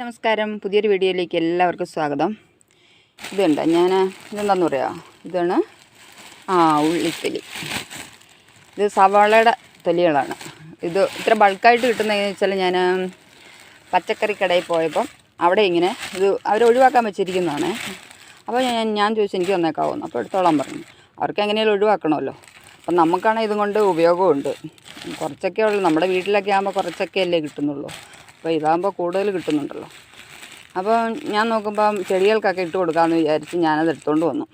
നമസ്കാരം. പുതിയൊരു വീഡിയോയിലേക്ക് എല്ലാവർക്കും സ്വാഗതം. ഇതുണ്ട്? ഞാൻ ഇതെന്താന്ന് പറയാ? ഇതാണ് ആ ഉള്ളിത്തൊലി. ഇത് സവാളയുടെ തൊലികളാണ്. ഇത് ഇത്ര ബൾക്കായിട്ട് കിട്ടുന്നതെന്ന് വെച്ചാൽ ഞാൻ പച്ചക്കറി കടയിൽ പോയപ്പം അവിടെ ഇങ്ങനെ ഇത് അവർ ഒഴിവാക്കാൻ വെച്ചിരിക്കുന്നതാണ്. അപ്പോൾ ഞാൻ ഞാൻ ചോദിച്ചു എനിക്ക് തന്നേക്കാവുന്നു? അപ്പോൾ എടുത്തോളാൻ പറഞ്ഞു. അവർക്ക് എങ്ങനെയാലും ഒഴിവാക്കണമല്ലോ. അപ്പം നമുക്കാണെങ്കിൽ ഇതും കൊണ്ട് ഉപയോഗമുണ്ട് കുറച്ചൊക്കെ ഉള്ളു നമ്മുടെ വീട്ടിലൊക്കെ ആകുമ്പോൾ കുറച്ചൊക്കെ അല്ലേ കിട്ടുന്നുള്ളൂ. അപ്പോൾ ഇതാകുമ്പോൾ കൂടുതൽ കിട്ടുന്നുണ്ടല്ലോ. അപ്പോൾ ഞാൻ നോക്കുമ്പം ചെടികൾക്കൊക്കെ ഇട്ട് കൊടുക്കാമെന്ന് വിചാരിച്ച് ഞാനത് എടുത്തുകൊണ്ട് വന്നു.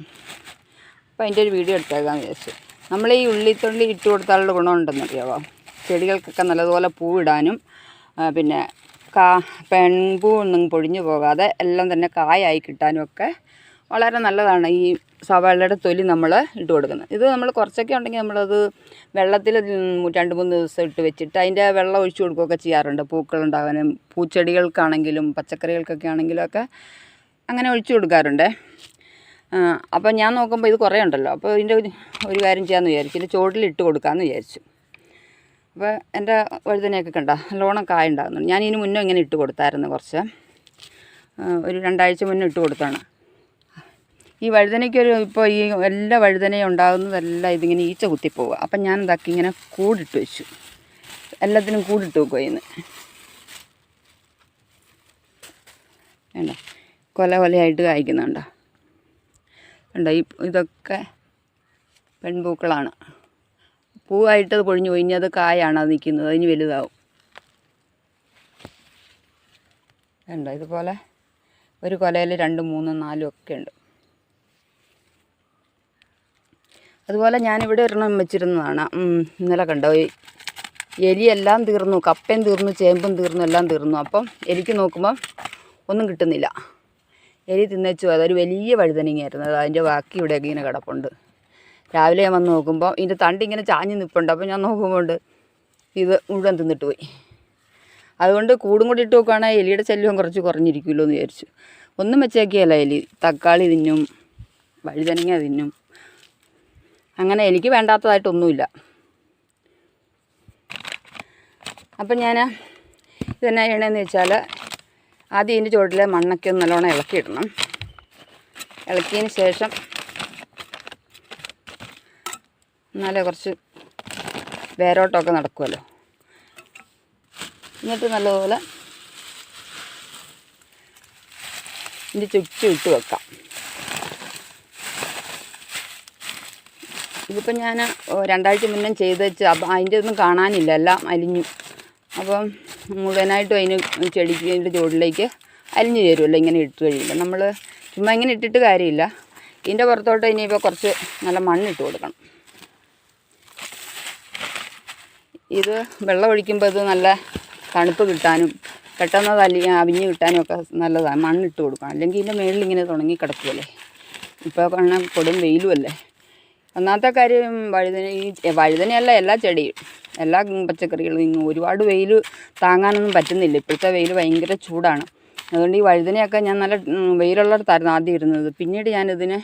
അപ്പോൾ അതിന്റെ ഒരു വീഡിയോ എടുത്തേക്കാന്ന് വിചാരിച്ചു. നമ്മൾ ഈ ഉള്ളിത്തൊള്ളി ഇട്ട് കൊടുത്താലുള്ള ഗുണമുണ്ടെന്നറിയാവോ? ചെടികൾക്കൊക്കെ നല്ലതുപോലെ പൂവിടാനും പിന്നെ കാ പെൺപൂ ഒന്നും പൊഴിഞ്ഞു പോകാതെ എല്ലാം തന്നെ കായായി കിട്ടാനും ഒക്കെ വളരെ നല്ലതാണ് ഈ സവാളയുടെ തൊലി നമ്മൾ ഇട്ട് കൊടുക്കുന്നത്. ഇത് നമ്മൾ കുറച്ചൊക്കെ ഉണ്ടെങ്കിൽ നമ്മളത് വെള്ളത്തിൽ രണ്ട് മൂന്ന് ദിവസം ഇട്ട് വെച്ചിട്ട് അതിന്റെ വെള്ളം ഒഴിച്ചു കൊടുക്കുകയൊക്കെ ചെയ്യാറുണ്ട്. പൂക്കളുണ്ടാകാനും പൂച്ചെടികൾക്കാണെങ്കിലും പച്ചക്കറികൾക്കൊക്കെ ആണെങ്കിലും ഒക്കെ അങ്ങനെ ഒഴിച്ചു കൊടുക്കാറുണ്ട്. അപ്പോൾ ഞാൻ നോക്കുമ്പോൾ ഇത് കുറേ ഉണ്ടല്ലോ. അപ്പോൾ ഇതിന്റെ ഒരു ഒരു കാര്യം ചെയ്യാമെന്ന് വിചാരിച്ചു. ഇതിന്റെ ചോട്ടിൽ ഇട്ട് കൊടുക്കാമെന്ന് വിചാരിച്ചു. അപ്പോൾ എന്റെ വഴുതനയൊക്കെ കണ്ട? ലോണം കായ ഉണ്ടാകുന്നുണ്ട്. ഞാൻ ഇതിന് മുന്നേ ഇങ്ങനെ ഇട്ട് കൊടുത്തായിരുന്നു കുറച്ച്. ഒരു രണ്ടാഴ്ച മുന്നേ ഇട്ട് കൊടുത്താണ്. ഈ വഴുതനയ്ക്കൊരു ഇപ്പോൾ ഈ എല്ലാ വഴുതനയും ഉണ്ടാകുന്നതെല്ലാം ഇതിങ്ങനെ ഈച്ച കുത്തിപ്പോവുക അപ്പം ഞാൻ ഇതാക്കി ഇങ്ങനെ കൂടിട്ട് വെച്ചു. എല്ലാത്തിനും കൂടിട്ട് വെക്കുക ഇന്ന്. വേണ്ട കൊല കൊലയായിട്ട് കായ്ക്കുന്നുണ്ടോ? ഉണ്ടോ ഈ ഇതൊക്കെ പെൺപൂക്കളാണ്. പൂവായിട്ട് അത് പൊഴിഞ്ഞു ഇനി അത് കായാണ് അത് നിൽക്കുന്നത്. അതിന് വലുതാവും. ഉണ്ടോ ഇതുപോലെ ഒരു കൊലയിൽ രണ്ടും മൂന്നും നാലും ഒക്കെ ഉണ്ട്. അതുപോലെ ഞാനിവിടെ ഒരെണ്ണം വെച്ചിരുന്നതാണ്. ഇന്നലെ കണ്ടോ? എലിയെല്ലാം തീർന്നു കപ്പയും തീർന്നു ചേമ്പും തീർന്നു എല്ലാം തീർന്നു. അപ്പം എലിക്ക് നോക്കുമ്പം ഒന്നും കിട്ടുന്നില്ല. എലി തിന്നച്ചു. അതൊരു വലിയ വഴുതനങ്ങയായിരുന്നു. അത് അതിന്റെ ബാക്കി ഇവിടെ ഇങ്ങനെ കിടപ്പുണ്ട്. രാവിലെ ഞാൻ വന്ന് നോക്കുമ്പോൾ ഇതിന്റെ തണ്ട് ഇങ്ങനെ ചാഞ്ഞ് നിൽപ്പുണ്ട് അപ്പോൾ ഞാൻ നോക്കുമ്പോൾ ഇത് മുഴുവൻ തിന്നിട്ട് പോയി. അതുകൊണ്ട് കൂടും കൂടി ഇട്ട് നോക്കുകയാണെങ്കിൽ എലിയുടെ ശല്യം കുറച്ച് കുറഞ്ഞിരിക്കുമല്ലോ എന്ന് വിചാരിച്ചു. ഒന്നും വെച്ചേക്കിയല്ല എലി. തക്കാളി തിന്നും വഴുതനങ്ങ തിന്നും. അങ്ങനെ എനിക്ക് വേണ്ടാത്തതായിട്ടൊന്നുമില്ല. അപ്പം ഞാൻ ഇതെന്നാ ചെയ്യണമെന്ന് വെച്ചാൽ ആദ്യം ഇതിന്റെ ചുവട്ടിലെ മണ്ണൊക്കെ ഒന്ന് നല്ലോണം ഇളക്കിയിടണം. ഇളക്കിയതിന് ശേഷം എന്നാലേ കുറച്ച് വേരോട്ടമൊക്കെ നടക്കുമല്ലോ. എന്നിട്ട് നല്ലപോലെ ഇതിന്റെ ചുറ്റും ഇട്ട് വെക്കാം. ഇതിപ്പോൾ ഞാൻ രണ്ടാഴ്ച മുന്നേ ചെയ്ത് വെച്ച് അപ്പം അതിന്റെ ഒന്നും കാണാനില്ല എല്ലാം അലിഞ്ഞു. അപ്പം മുഴുവനായിട്ടും അതിന് ചെടിക്ക് അതിന്റെ ചുവട്ടിലേക്ക് അലിഞ്ഞു തരുമല്ലോ ഇങ്ങനെ ഇട്ട് കഴിയുമ്പോൾ നമ്മൾ ചുമ്മാ ഇങ്ങനെ ഇട്ടിട്ട് കാര്യമില്ല. ഇതിന്റെ പുറത്തോട്ട് ഇനിയിപ്പോൾ കുറച്ച് നല്ല മണ്ണിട്ട് കൊടുക്കണം. ഇത് വെള്ളം ഒഴിക്കുമ്പോൾ ഇത് നല്ല തണുപ്പ് കിട്ടാനും പെട്ടെന്ന് അത് അലി അവിഞ്ഞ് കിട്ടാനും ഒക്കെ നല്ലതാണ് മണ്ണിട്ട് കൊടുക്കണം. അല്ലെങ്കിൽ ഇതിന്റെ മേളിൽ ഇങ്ങനെ തുടങ്ങി കിടക്കുമല്ലേ ഇപ്പോൾ കൊടും വെയിലുമല്ലേ ഒന്നാമത്തെ കാര്യം വഴുതന ഈ വഴുതനയല്ല എല്ലാ ചെടിയും. എല്ലാ പച്ചക്കറികളും ഇന്ന് ഒരുപാട് വെയിൽ താങ്ങാനൊന്നും പറ്റുന്നില്ല. ഇപ്പോഴത്തെ വെയിൽ ഭയങ്കര ചൂടാണ്. അതുകൊണ്ട് ഈ വഴുതനയൊക്കെ ഞാൻ നല്ല വെയിലുള്ളിടത്തായിരുന്നു ആദ്യം ഇരുന്നത് പിന്നീട് ഞാനിതിനെ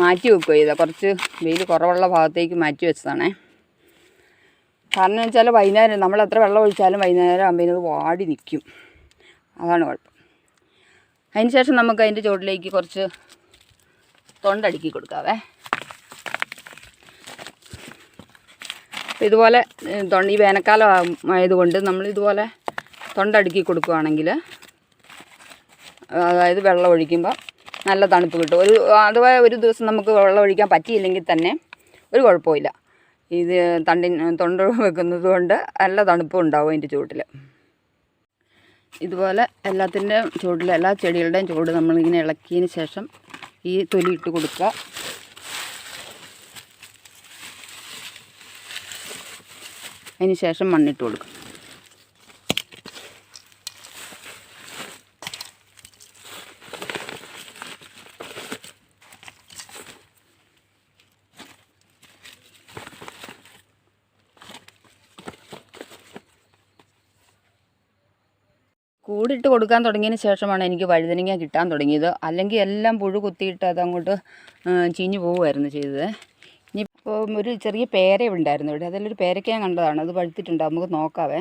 മാറ്റി വെക്കുക ചെയ്ത കുറച്ച് വെയിൽ കുറവുള്ള ഭാഗത്തേക്ക് മാറ്റി വെച്ചതാണേ. കാരണം വെച്ചാൽ വൈകുന്നേരം നമ്മൾ എത്ര വെള്ളം ഒഴിച്ചാലും വൈകുന്നേരം ആകുമ്പോൾ വാടി നിൽക്കും അതാണ് കുഴപ്പം. അതിന് ശേഷം നമുക്ക് അതിന്റെ ചുവട്ടിലേക്ക് കുറച്ച് തൊണ്ടടുക്കി കൊടുക്കാവേ. ഇതുപോലെ തൊണ്ട ഈ വേനൽക്കാലം ആയതുകൊണ്ട് നമ്മൾ ഇതുപോലെ തൊണ്ടടുക്കി കൊടുക്കുകയാണെങ്കിൽ അതായത് വെള്ളം ഒഴിക്കുമ്പോൾ നല്ല തണുപ്പ് കിട്ടും. ഒരു അഥവാ ഒരു ദിവസം നമുക്ക് വെള്ളം ഒഴിക്കാൻ പറ്റിയില്ലെങ്കിൽ തന്നെ ഒരു കുഴപ്പമില്ല. ഇത് തണ്ടി തൊണ്ട വെക്കുന്നത് കൊണ്ട് നല്ല തണുപ്പും ഉണ്ടാവും അതിന്റെ ചുവട്ടിൽ ഇതുപോലെ എല്ലാത്തിന്റെയും ചുവട്ടിൽ എല്ലാ ചെടികളുടെയും ചുവട് നമ്മളിങ്ങനെ ഇളക്കിയതിന് ശേഷം ഈ തൊലി ഇട്ട് കൊടുക്കുക. അതിന് ശേഷം മണ്ണിട്ട് കൊടുക്കും. കൂടിട്ട് കൊടുക്കാൻ തുടങ്ങിയതിന് ശേഷമാണ് എനിക്ക് വഴുതനങ്ങ കിട്ടാൻ തുടങ്ങിയത്. അല്ലെങ്കിൽ എല്ലാം പുഴു കുത്തിയിട്ട് അതങ്ങോട്ട് ചീഞ്ഞു പോവുമായിരുന്നു ചെയ്തത്. ഇനി ഇപ്പോൾ ഒരു ചെറിയ പേര ഉണ്ടായിരുന്നു ഇവിടെ. അതിലൊരു പേരയ്ക്ക ഞാൻ കണ്ടതാണ്. അത് പഴുത്തിട്ടുണ്ട്. നമുക്ക് നോക്കാവേ.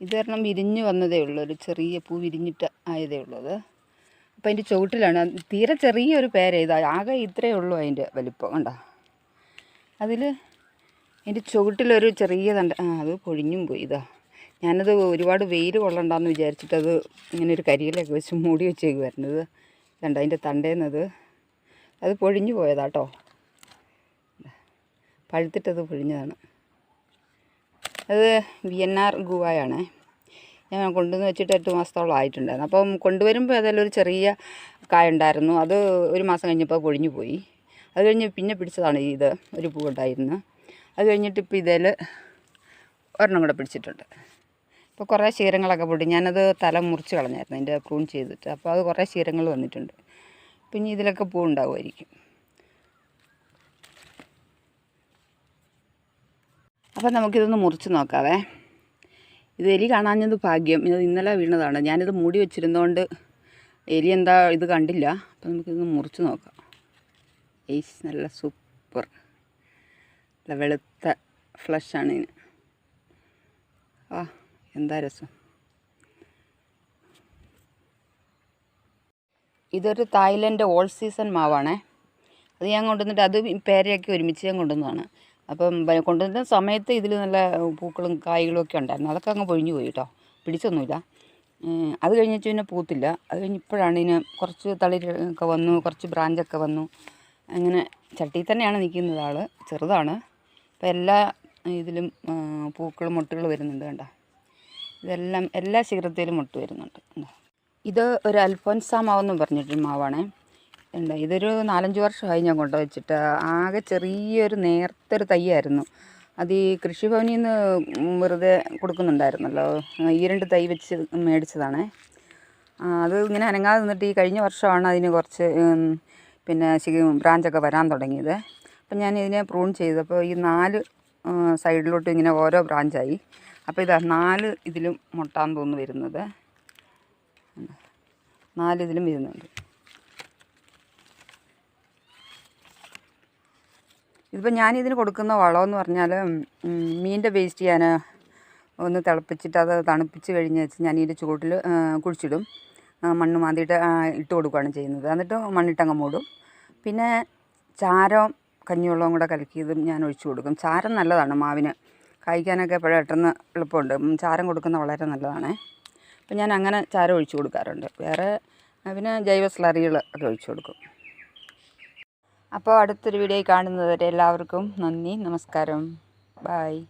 ഇത് കാരണം വിരിഞ്ഞ് വന്നതേ ഉള്ളൂ. ഒരു ചെറിയ പൂ വിരിഞ്ഞിട്ട് ആയതേ ഉള്ളൂ അത്. അപ്പോൾ അതിന്റെ ചുവട്ടിലാണ്. തീരെ ചെറിയൊരു പേര. ഇതാ ആകെ ഇത്രയേ ഉള്ളൂ അതിന്റെ വലിപ്പം. കണ്ടോ? അതിൽ അതിന്റെ ചുവട്ടിലൊരു ചെറിയ തണ്ട. ആ അത് പൊഴിഞ്ഞും പോയി. ഇതാ. ഞാനത് ഒരുപാട് വെയിൽ കൊള്ളണ്ടെന്ന് വിചാരിച്ചിട്ട് അത് ഇങ്ങനെ ഒരു കരിയിലൊക്കെ വെച്ച് മൂടി വെച്ചേക്ക് വരുന്നത് കണ്ട? അതിന്റെ തണ്ടേന്നത് അത്. പൊഴിഞ്ഞു പോയതാട്ടോ പഴുത്തിട്ടത് പൊഴിഞ്ഞതാണ്. അത് വി എൻ ആർ ഗുവായാണ്. ഞാൻ കൊണ്ടുവന്ന് വെച്ചിട്ട് എട്ട് മാസത്തോളം ആയിട്ടുണ്ടായിരുന്നു. അപ്പം കൊണ്ടുവരുമ്പോൾ ഏതായാലും ഒരു ചെറിയ കായ ഉണ്ടായിരുന്നു. അത് ഒരു മാസം കഴിഞ്ഞപ്പോൾ പൊഴിഞ്ഞു പോയി. അത് കഴിഞ്ഞ് പിന്നെ പിടിച്ചതാണ് ഇത് ഒരു പൂ ഉണ്ടായിരുന്നു. അത് കഴിഞ്ഞിട്ട് ഇപ്പോൾ ഇതിൽ ഒരെണ്ണം കൂടെ പിടിച്ചിട്ടുണ്ട്. ഇപ്പോൾ കുറേ ശീരങ്ങളൊക്കെ പൊടി ഞാനത് തല മുറിച്ച് കളഞ്ഞായിരുന്നു. അതിന്റെ പ്രൂൺ ചെയ്തിട്ട്. അപ്പോൾ അത് കുറേ ശീരങ്ങൾ വന്നിട്ടുണ്ട്. പിന്നെ ഇതിലൊക്കെ പൂ ഉണ്ടാവുമായിരിക്കും. അപ്പം നമുക്കിതൊന്ന് മുറിച്ച് നോക്കാവേ. ഇത് എലി കാണാഞ്ഞത് ഭാഗ്യം. ഇത് ഇന്നലെ വീണതാണ്. ഞാനിത് മൂടി വെച്ചിരുന്നതുകൊണ്ട് എലി എന്താ ഇത് കണ്ടില്ല. അപ്പം നമുക്കിതൊന്ന് മുറിച്ച് നോക്കാം. ഏയ്സ് നല്ല സൂപ്പർ. നല്ല വെളുത്ത ഫ്ലഷാണ് ഇതിന് ആ എന്താ രസം. ഇതൊരു തായ്ലൻഡ് ഓൾ സീസൺ മാവാണേ. അത് ഞാൻ കൊണ്ടുവന്നിട്ട് അത് പേരയൊക്കെ ഒരുമിച്ച് ഞാൻ കൊണ്ടുവന്നതാണ്. അപ്പം കൊണ്ടുവന്ന സമയത്ത് ഇതിൽ നല്ല പൂക്കളും കായ്കളും ഒക്കെ ഉണ്ടായിരുന്നു. അതൊക്കെ അങ്ങ് പൊഴിഞ്ഞു പോയി കേട്ടോ പിടിച്ചൊന്നുമില്ല. അത് കഴിഞ്ഞിട്ട് പിന്നെ പൂത്തില്ല. അത് കഴിഞ്ഞ് ഇപ്പോഴാണ് ഇതിന് കുറച്ച് തളിരൊക്കെ വന്നു കുറച്ച് ബ്രാഞ്ചൊക്കെ വന്നു. അങ്ങനെ ചട്ടിയിൽ തന്നെയാണ് നിൽക്കുന്നത് ആൾ ചെറുതാണ്. അപ്പം എല്ലാ ഇതിലും പൂക്കളും മുട്ടുകൾ വരുന്നുണ്ട് കണ്ടോ. ഇതെല്ലാം എല്ലാ ശിഖരത്തിലും മുട്ട് വരുന്നുണ്ട്. ഇത് ഒരു അൽഫോൻസ മാവെന്ന് പറഞ്ഞിട്ടൊരു മാവാണേ. ഉണ്ട് ഇതൊരു നാലഞ്ച് വർഷമായി ഞാൻ കൊണ്ടുവച്ചിട്ട്. ആകെ ചെറിയൊരു നേർത്തൊരു തൈയായിരുന്നു. അത് ഈ കൃഷിഭവനിൽ നിന്ന് വെറുതെ കൊടുക്കുന്നുണ്ടായിരുന്നല്ലോ. ഈ രണ്ട് തൈ വെച്ച് മേടിച്ചതാണേ. അത് ഇങ്ങനെ അനങ്ങാതെ നിന്നിട്ട് ഈ കഴിഞ്ഞ വർഷമാണ് അതിന് കുറച്ച് പിന്നെ ബ്രാഞ്ചൊക്കെ വരാൻ തുടങ്ങിയത്. അപ്പം ഞാൻ ഇതിനെ പ്രൂൺ ചെയ്തപ്പോൾ ഈ നാല് സൈഡിലോട്ട് ഇങ്ങനെ ഓരോ ബ്രാഞ്ചായി. അപ്പോൾ ഇതാ നാല് ഇതിലും മുട്ടാൻ തോന്നുന്നു വരുന്നത്. നാല് ഇതിലും വരുന്നുണ്ട്. ഇതിപ്പോൾ ഞാനിതിന് കൊടുക്കുന്ന വളമെന്ന് പറഞ്ഞാൽ മീനിന്റെ വേസ്റ്റ് ഞാൻ ഒന്ന് തിളപ്പിച്ചിട്ട് അത് തണുപ്പിച്ച് കഴിഞ്ഞ് വെച്ച് ഞാൻ ഇതിന്റെ ചുവട്ടിൽ കുഴിച്ചിടും. മണ്ണ് മാന്തിയിട്ട് ഇട്ട് കൊടുക്കുകയാണ് ചെയ്യുന്നത്. എന്നിട്ട് മണ്ണിട്ടങ്ങ് മൂടും. പിന്നെ ചാരം കഞ്ഞിവെള്ളവും കൂടെ കലക്കിയതും ഞാൻ ഒഴിച്ചു കൊടുക്കും. ചാരം നല്ലതാണ് മാവിന്. കായ്ക്കാനൊക്കെ പെട്ടെന്ന് എളുപ്പമുണ്ട്. ചാരം കൊടുക്കുന്ന വളരെ നല്ലതാണേ. അപ്പം ഞാൻ അങ്ങനെ ചാരം ഒഴിച്ചു കൊടുക്കാറുണ്ട്. വേറെ പിന്നെ ജൈവ സ്ലറികൾ ഒക്കെ ഒഴിച്ചു കൊടുക്കും. അപ്പോൾ അടുത്തൊരു വീഡിയോ കാണുന്നതുവരെ എല്ലാവർക്കും നന്ദി നമസ്കാരം. ബായ്